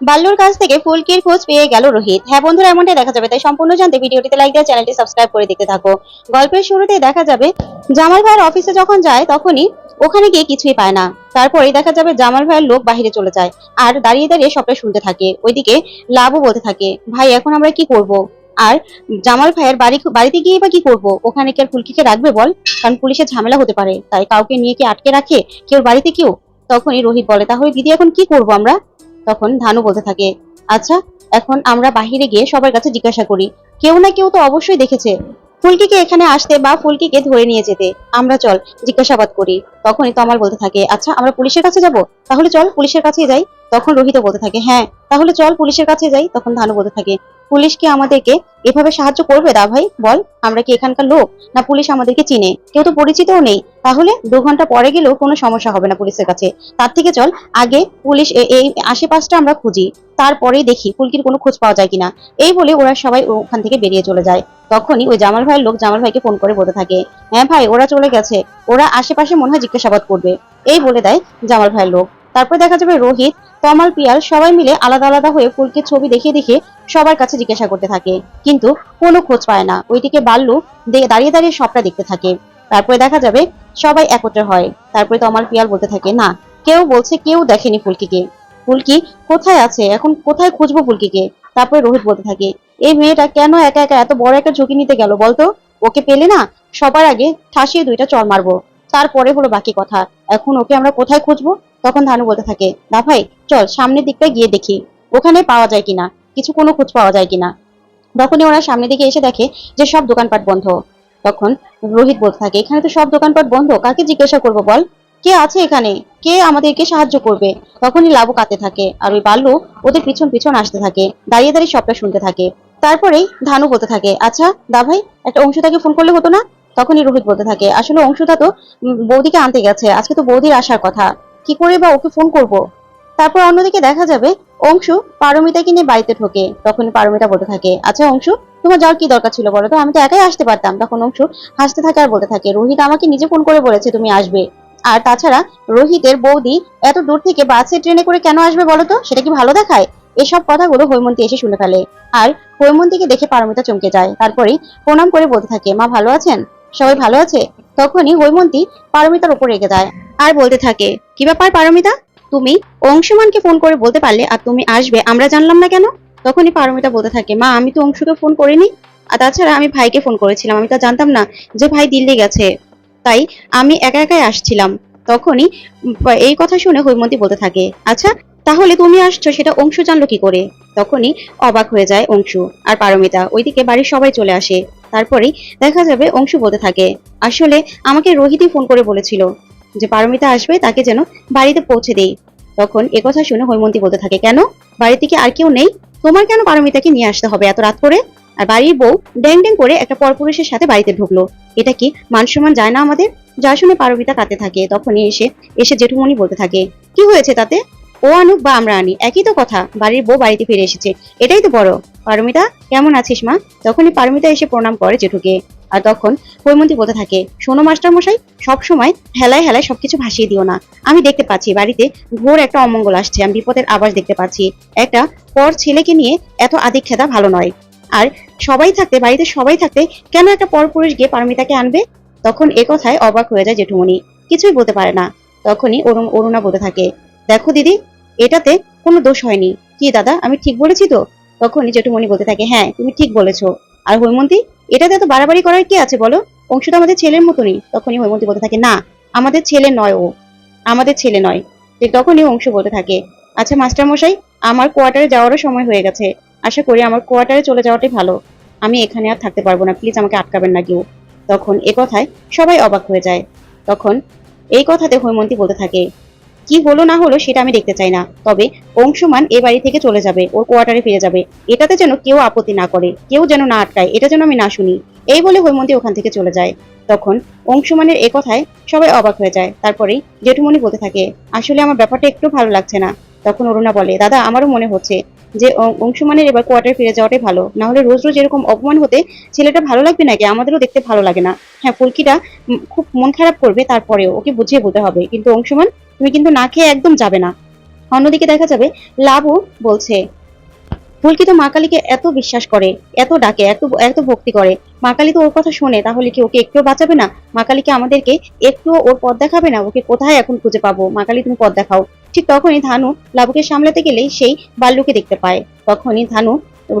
বাল্লুর কাছ থেকে ফুলকির খোঁজ পেয়ে গেল রোহিত। হ্যাঁ বন্ধুরা, এমনটাই দেখা যাবে, তাই সম্পূর্ণ জানতে ভিডিওটিতে লাইক দিয়ে চ্যানেলটি সাবস্ক্রাইব করে দেখতে থাকো। গল্পের শুরুতেই দেখা যাবে, জামাল ভাইয়ের অফিসে যখন যায়, তখনই ওখানে গিয়ে কিছুই পায় না। তারপরে দেখা যাবে জামাল ভাইয়ের লোক বাইরে চলে যায় আর দাঁড়িয়ে দাঁড়িয়ে সবটা শুনতে থাকে। ওইদিকে লাভও বলতে থাকে, ভাই, এখন আমরা কি করব? আর জামাল ভাইয়ের বাড়ি বাড়িতে গিয়ে বা কি করব? ওখানে কি আর ফুলকিকে রাখবে বল? কারণ পুলিশের ঝামেলা হতে পারে। তাই কাউকে নিয়ে কি আটকে রাখে? কেউ বাড়িতে কেউ? তখনই রোহিত বলে, তাহলে দিদি, এখন কি করব আমরা? তখন ধানু বলতে থাকে আচ্ছা এখন আমরা বাহিরে গিয়ে সবার কাছে জিজ্ঞাসা করি, কেউ না কেউ তো অবশ্যই দেখেছে। ফুলকিকে এখানে আসতে বা ফুলকিকে ধরে নিয়ে যেতে, আমরা চল জিজ্ঞাসাবাদ করি। তখনই তো আমার বলতে থাকে আচ্ছা আমরা পুলিশের কাছে যাব? তাহলে চল পুলিশের কাছে যাই। তখন রোহিত বলতে থাকে হ্যাঁ তাহলে চল পুলিশের কাছে যাই। তখন ধানু বলতে থাকে, পুলিশ কি আমাদেরকে এভাবে সাহায্য করবে দা ভাই? বল, আমরা কি এখানকার লোক? না পুলিশ আমাদেরকে চিনে? কেউ তো পরিচিতও নেই। তাহলে দু ঘণ্টা পরে গেলেও কোনো সমস্যা হবে না পুলিশের কাছে। তার থেকে চল, আগে পুলিশ এই আশেপাশটা আমরা খুঁজি। তারপরেই দেখি ফুলকির কোনো খোঁজ পাওয়া যায় কিনা। এই বলে ওরা সবাই ওখান থেকে বেরিয়ে চলে যায়। তখনই ওই জামাল ভাইয়ের লোক জামাল ভাইকে ফোন করে বলতে থাকে হ্যাঁ ভাই, ওরা চলে গেছে। ওরা আশেপাশে মনে হয় জিজ্ঞাসাবাদ করবে। এই বলে দেয় জামাল ভাইয়ের লোক। তারপর দেখা যাবে রোহিত তমাল পিয়াল সবাই মিলে আলাদা আলাদা হয়ে ফুলকির ছবি দেখিয়ে দেখে সবার কাছে জিজ্ঞাসা করতে থাকে। কিন্তু কোনো খোঁজ পায় না। ওইদিকে বাল্লু দাঁড়িয়ে দাঁড়িয়ে সবটা দেখতে থাকে। তারপরে দেখা যাবে সবাই একত্র হয়। তারপরে তমাল, পিয়াল বলতে থাকে, না, কেউ বলছে কেউ দেখেনি ফুলকিকে। ফুলকি কোথায় আছে? এখন কোথায় খুঁজবো ফুলকিকে? তারপরে রোহিত বলতে থাকে, এই মেয়েটা কেন একা একা এত বড় একটা ঝুঁকি নিতে গেল বলতো? ওকে পেলে না সবার আগে ঠাসিয়ে দুইটা চর মারবো। তারপরে হলো বাকি কথা। এখন ওকে আমরা কোথায় খুঁজবো? তখন ধানু বলতে থাকে, না ভাই, চল সামনের দিকটা গিয়ে দেখি, ওখানে পাওয়া যায় কিনা, কিছু কোনো খোঁজ পাওয়া যায় কিনা। তখনই ওরা সামনের দিকে এসে দেখে যে সব দোকানপাট বন্ধ। তখন রোহিত বলতে থাকে, এখানে তো সব দোকানপাট বন্ধ, কাকে জিজ্ঞাসা করব বল? কে আছে এখানে? কে আমাদেরকে সাহায্য করবে? তখনই লাবু কাতে থাকে আর ওই বাল্লু ওদের পিছন পিছন আসতে থাকে, দাঁড়িয়ে দাঁড়িয়ে সবটা শুনতে থাকে। তারপরেই ধানু বলতে থাকে আচ্ছা দা ভাই, একটা অংশতাকে ফোন করলে হতো না? তখনই রোহিত বলতে থাকে, আসলে অংশতা তো বৌদিকে আনতে গেছে, আজকে তো বৌদির আসার কথা। কি করে বা ওকে ফোন করব? তারপর অন্যদিকে দেখা যাবে, অংশু পারমিতাকে নিয়ে বাড়িতে ঢোকে। তখন পারমিতা বলতে থাকে আচ্ছা অংশু, তোমার যাওয়ার কি দরকার ছিল বলো তো? আমি তো একাই আসতে পারতাম। তখন অংশু হাসতে থাকে আর বলতে থাকে, রোহিত আমাকে নিজে ফোন করে বলেছে তুমি আসবে। আর তাছাড়া রোহিতের বৌদি এত দূর থেকে বাসে, ট্রেনে করে কেন আসবে বলো তো? সেটা কি ভালো দেখায়? এসব কথাগুলো হৈমন্তী এসে শুনে ফেলে। আর হৈমন্তীকে দেখে পারমিতা চমকে যায়। তারপরেই প্রণাম করে বলতে থাকে, মা ভালো আছেন? সবাই ভালো আছে? তখনই হৈমন্তী পারমিতার উপর রেগে যায় আর বলতে থাকে, কি ব্যাপার পারমিতা? তুমি অংশুমানকে ফোন করে বলতে পারলে আর তুমি আসবে, আমরা জানলাম না কেন? তখনই পারমিতা বলতে থাকে, মা, আমি তো অংশুকে ফোন করিনি। আর তাছাড়া আমি ভাইকে ফোন করেছিলাম, আমি তো জানতাম না যে ভাই দিল্লি গেছে। তাই আমি একা একাই আসছিলাম। তখনই এই কথা শুনে হৈমন্তী বলতে থাকে আচ্ছা তাহলে তুমি আসছো, সেটা অংশু জানলো কি করে? তখনই অবাক হয়ে যায় অংশু আর পারমিতা। ওইদিকে বাড়ির সবাই চলে আসে। তারপরেই দেখা যাবে অংশু বলতে থাকে, আসলে আমাকে রোহিতই ফোন করে বলেছিল যে পারমিতা আসবে, তাকে যেন বাড়িতে পৌঁছে দেই। তখন একথা শুনে হৈমন্তী বলতে থাকে, কেন? বাড়িতে কি আর কেউ নেই? তোমার কেন পারমিতাকে নিয়ে আসতে হবে এত রাত করে? আর বাড়ির বউ ড্যাং ড্যাং করে একটা পরপুরুষের সাথে বাড়িতে ঢুকলো। এটা কি মান সম্মান যায় না আমাদের? যা শুনে পারমিতা কাঁদতে থাকে। তখনই এসে এসে জেঠুমণি বলতে থাকে, কি হয়েছে তাতে? ও আনুক বা আমরা আনি, একই তো কথা, বাড়ির বউ বাড়িতে ফিরে এসেছে। এটাই তো বড়। পারমিতা, কেমন আছিস মা? তখনই পারমিতা এসে প্রণাম করে জেঠুকে। আর তখন হৈমন্তী বলতে থাকে, শোনো মাস্টার মশাই সবসময় হেলায় হেলায় সবকিছু ভাসিয়ে দিও না। আমি দেখতে পাচ্ছি, বাড়িতে ঘোর একটা অমঙ্গল আসছে, আমি বিপদের আবাস দেখতে পাচ্ছি। একটা পর ছেলেকে নিয়ে এত আদিক খেদা ভালো নয়। আর সবাই থাকতে, বাড়িতে সবাই থাকতে কেন একটা পর পুরুষ গিয়ে পারমিতাকে আনবে? তখন এ কথায় অবাক হয়ে যায় জেঠুমণি, কিছুই বলতে পারে না। তখনই অরুণ, অরুণা বলতে থাকে দেখো দিদি, এটাতে কোনো দোষ হয়নি। কি দাদা, আমি ঠিক বলেছি তো? তখনই জেঠুমণি বলতে থাকে হ্যাঁ তুমি ঠিক বলেছ। আর হৈমন্তী, এটাতে এত বাড়াবাড়ি করার কি আছে বলো? অংশ তো আমাদের ছেলের মতনই। তখনই হৈমন্তী বলতে থাকে, না, আমাদের ছেলে নয় ও। আমাদের ছেলে নয়। ঠিক তখনই অংশ বলতে থাকে আচ্ছা মাস্টার মশাই আমার কোয়ার্টারে যাওয়ারও সময় হয়ে গেছে। আশা করি আমার কোয়ার্টারে চলে যাওয়াটাই ভালো। আমি এখানে আর থাকতে পারব না, প্লিজ আমাকে আটকাবেন না কেউ। তখন এ কথায় সবাই অবাক হয়ে যায়। তখন এই কথাতে হৈমন্তী বলতে থাকে কি হলো না হলো সেটা আমি দেখতে চাই না। তবে অংশমান এ বাড়ি থেকে চলে যাবে, ওর কোয়ার্টারে ফিরে যাবে। এটাতে যেন কেউ আপত্তি না করে, কেউ যেন না আটকায়, এটা যেন আমি না শুনি। এই বলে হৈমন্তী ওখান থেকে চলে যায়। তখন অংশমানের এ কথায় সবাই অবাক হয়ে যায়। তারপরে জেঠুমণি বলতে থাকে, আসলে আমার ব্যাপারটা একটু ভালো লাগছে না। তখন অরুণা বলে, দাদা, আমারও মনে হচ্ছে যে অংশুমানের এবার কোয়ার্টার ফিরে যাওয়াটাই ভালো। না হলে রোজ রোজ এরকম অপমান হতে ছেলেটা ভালো লাগবে নাকি? আমাদেরও দেখতে ভালো লাগে না। হ্যাঁ ফুলকিটা খুব মন খারাপ করবে তারপরেও। ওকে বুঝিয়ে বলতে হবে। কিন্তু অংশুমান, তুমি কিন্তু না খেয়ে একদম যাবে না। অন্যদিকে দেখা যাবে লাভও বলছে, ফুলকি তো মা কালীকে এত বিশ্বাস করে, এত ডাকে, এত এত ভক্তি করে। মা কালী তো ওর কথা শোনে, তাহলে কি ওকে একটু বাঁচাবে না? মা কালীকে আমাদেরকে একটু ওর পথ দেখাবে না? ওকে কোথায় এখন খুঁজে পাবো? মা কালী তুমি পথ দেখাও। ঠিক তখনই ধানু লাবুকে সামলাতে গেলে সেই বাল্লুকে দেখতে পায়। তখনই ধানু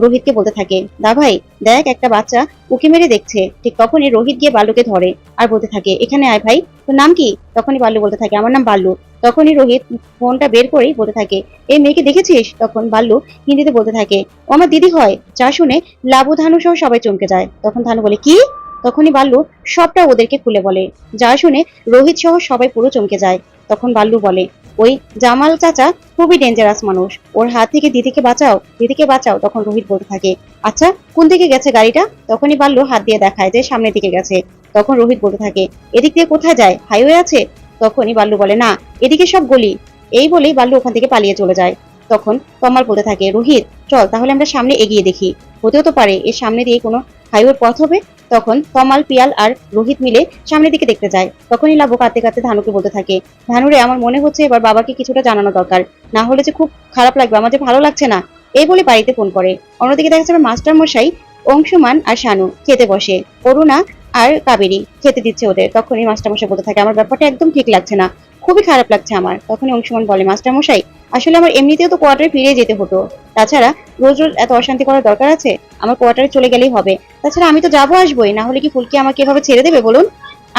রোহিতকে বলতে থাকে, দা ভাই, দেখ একটা বাচ্চা উকি মেরে দেখছে। ঠিক তখনই রোহিত গিয়ে বাল্লুকে ধরে আর বলতে থাকে, এখানে আয় ভাই, তোর নাম কি? তখনই বাল্লু বলতে থাকে, আমার নাম বাল্লু তখনই রোহিত ফোনটা বের করেই বলতে থাকে এই মেয়েকে দেখেছিস? তখন বাল্লু হিন্দিতে বলতে থাকে, ও আমার দিদি হয়, যা শুনে লাবু ধানু সহ সবাই চমকে যায়। তখন ধানু বলে, কি? তখনই বাল্লু সবটা ওদেরকে খুলে বলে, যা শুনে রোহিত সহ সবাই পুরো চমকে যায়। তখন বাল্লু বলে ওই জামাল চাচা খুবই ডেঞ্জারাস মানুষ। ওর হাত থেকে দিদিকে বাঁচাও দিদিকে বাঁচাও, তখন রোহিত বলতে থাকে। আচ্ছা কোন দিকে গেছে গাড়িটা? তখনই বাল্লু হাত দিয়ে দেখায় যে সামনের দিকে গেছে। তখন রোহিত বলতে থাকে, এদিক দিয়ে কোথায় যায়? হাইওয়ে আছে? তখনই বাল্লু বলে, না, এদিকে সব গলি। এই বলেই বাল্লু ওখান থেকে পালিয়ে চলে যায়। তখন তমাল বলতে থাকে, রোহিত, চল তাহলে আমরা সামনে এগিয়ে দেখি। হতেও তো পারে, এর সামনে দিয়ে কোনো হাইওয়ের পথ হবে? তখন কমাল, পিয়াল আর রোহিত মিলে সামনের দিকে দেখতে যায়। তখনই লাবু কাঁদতে কাঁদতে ধানুকে বলতে থাকে, ধানুরে, আমার মনে হচ্ছে এবার বাবাকে কিছুটা জানানো দরকার। না হলে যে খুব খারাপ লাগবে, আমার যে ভালো লাগছে না। এই বলে বাড়িতে ফোন করে। অন্যদিকে দেখা যাবে মাস্টার মশাই, অংশুমান আর শানু খেতে বসে। অরুণা আর কাবেরী খেতে দিচ্ছে ওদের। তখনই মাস্টার মশাই বলতে থাকে, আমার ব্যাপারটা একদম ঠিক লাগছে না। খুবই খারাপ লাগছে আমার। তখনই অংশুমান বলে মাস্টার মশাই আসলে আমার এমনিতেও তো কোয়ার্টারে ফিরে যেতে হতো। তাছাড়া রোজ রোজ এত অশান্তি করার দরকার আছে? আমার কোয়ার্টারে চলে গেলেই হবে। তাছাড়া আমি তো যাব আসবোই, না হলে কি ফুলকি আমাকে এভাবে ছেড়ে দেবে বলুন?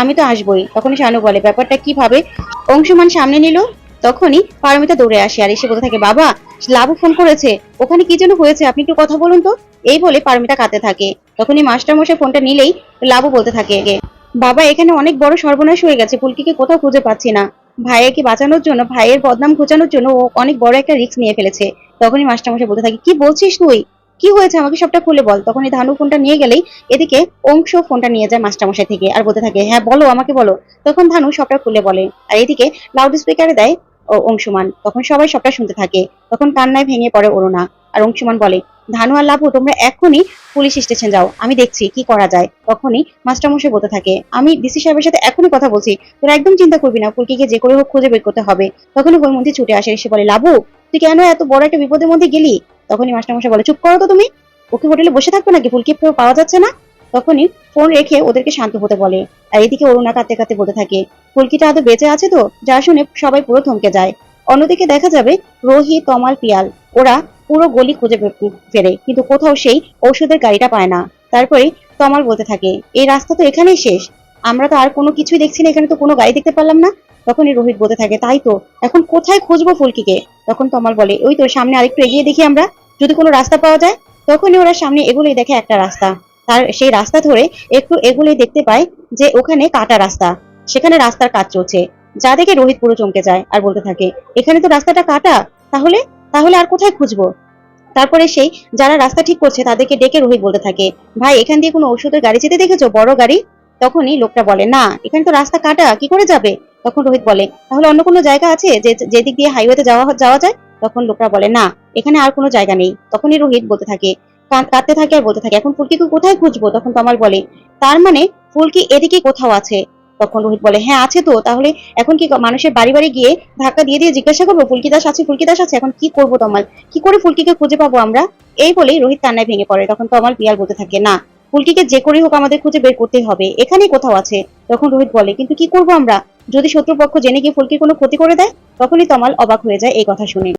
আমি তো আসবোই, তখনই শানু বলে, ব্যাপারটা কীভাবে অংশুমান সামনে নিল, তখনই পারমিতা দৌড়ে আসে, আর এসে বলতে থাকে, বাবা লাভু ফোন করেছে, ওখানে কি যেন হয়েছে, আপনি একটু কথা বলুন তো। এই বলে পারমিতা কাঁদতে থাকে। তখনই মাস্টার মশাই ফোনটা নিলেই লাভু বলতে থাকে, বাবা, এখানে অনেক বড় সর্বনাশ হয়ে গেছে, ফুলকিকে কোথাও খুঁজে পাচ্ছি না। ভাইয়েকে বাঁচানোর জন্য, ভাইয়ের বদনাম ঘোচানোর জন্য ও অনেক বড় একটা রিস্ক নিয়ে ফেলেছে। তখনই মাস্টারমশাই বলতে থাকে, কি বলছিস তুই? কি হয়েছে? আমাকে সবটা খুলে বল। তখনই ধানু ফোনটা নিয়ে গেলেই এদিকে অংশ ফোনটা নিয়ে যায় মাস্টারমশাই থেকে আর বলতে থাকে হ্যাঁ বলো, আমাকে বলো। তখন ধানু সবটা খুলে বলে আর এদিকে লাউড স্পিকারে দেয় অংশুমান। তখন সবাই সবটা শুনতে থাকে। তখন কান্নায় ভেঙে পড়ে অরুণা। আর অংশুমান বলে ধানু আর লাভু তোমরা এখনই পুলিশ স্টেশন যাও। আমি দেখছি কি করা যায়। তখনই মাস্টারমশাই বলতে থাকে, আমি ডিসি সাহেবের সাথে এখনই কথা বলছি। তোরা একদম চিন্তা করবি না ফুলকিকে যে করে হোক খুঁজে বের করতে হবে। তখনই মধ্যে ছুটে আসে এসে বলে লাভু তুই কেন এত বড় একটা বিপদের মধ্যে গেলি? তখনই মাস্টারমশাই বলে, চুপ করো তো তুমি। ওকে হোটেলে বসে থাকবে নাকি? ফুলকি পাওয়া যাচ্ছে না? তখনই ফোন রেখে ওদেরকে শান্ত হতে বলে। আর এদিকে অরুণা কাঁদতে কাঁদতে বলতে থাকে, ফুলকিটা আদৌ বেঁচে আছে তো? যা শুনে সবাই পুরো থমকে যায়। অন্যদিকে দেখা যাবে রোহি, তমাল, পিয়াল। ওরা পুরো গলি খুঁজে ফেরে। কিন্তু কোথাও সেই ঔষধের গাড়িটা পায় না। তারপরে তমাল বলতে থাকে, এই রাস্তা তো এখানেই শেষ। আমরা তো আর কোনো কিছুই দেখছি না, এখানে তো কোনো গাড়ি দেখতে পারলাম না। তখনই রোহিত বলতে থাকে, তাই তো, এখন কোথায় খুঁজবো ফুলকিকে? তখন তমাল বলে, ওই তো সামনে আরেকটু এগিয়ে দেখি আমরা, যদি কোনো রাস্তা পাওয়া যায়? তখনই ওরা সামনে এগুলোই দেখে একটা রাস্তা। তার সেই রাস্তা ধরে একটু এগুলোই দেখতে পায় যে ওখানে কাটা রাস্তা। সেখানে রাস্তার কাজ চলছে। যা দেখে রোহিত পুরো চমকে যায় আর বলতে থাকে, এখানে তো রাস্তাটা কাটা, তাহলে তাহলে আর কোথায় খুঁজবো? তারপরে সেই যারা রাস্তা ঠিক করছে তাদেরকে ডেকে রোহিত বলতে থাকে, ভাই, এখান দিয়ে কোনো ওষুধের গাড়ি যেতে দেখেছ? বড় গাড়ি? তখনই লোকটা বলে, না, এখানে তো রাস্তা কাটা, কি করে যাবে? তখন রোহিত বলে, তাহলে অন্য কোনো জায়গা আছে যে, যেদিক দিয়ে হাইওয়েতে যাওয়া যাওয়া যায়? তখন লোকটা বলে, না, এখানে আর কোনো জায়গা নেই। তখনই রোহিত বলতে থাকে কাঁদ- কাঁদতে থাকে আর বলতে থাকে, এখন ফুলকিকে কোথায় খুঁজবো? তখন তমাল বলে, তার মানে ফুলকি এদিকে কোথাও আছে? তখন রোহিত বলে হ্যাঁ আছে তো। তাহলে এখন কি মানুষের বাড়ি বাড়ি গিয়ে ধাক্কা দিয়ে দিয়ে জিজ্ঞাসা করব, ফুলকি দাস আছে, ফুলকি দাস আছে, এখন কি করব তমাল? কি করে ফুলকিকে খুঁজে পাবো আমরা? এই বলেই রোহিত কান্নায় ভেঙে পড়ে। তখন তমাল পিয়াল বলতে থাকে, না, ফুলকিকে যে করেই হোক আমাদের খুঁজে বের করতেই হবে। এখানেই কোথাও আছে। তখন রোহিত বলে, কিন্তু কি করব আমরা? যদি শত্রুপক্ষ জেনে গিয়ে ফুলকির কোনো ক্ষতি করে দেয়? তখনই তমাল অবাক হয়ে যায় এই কথা শুনে।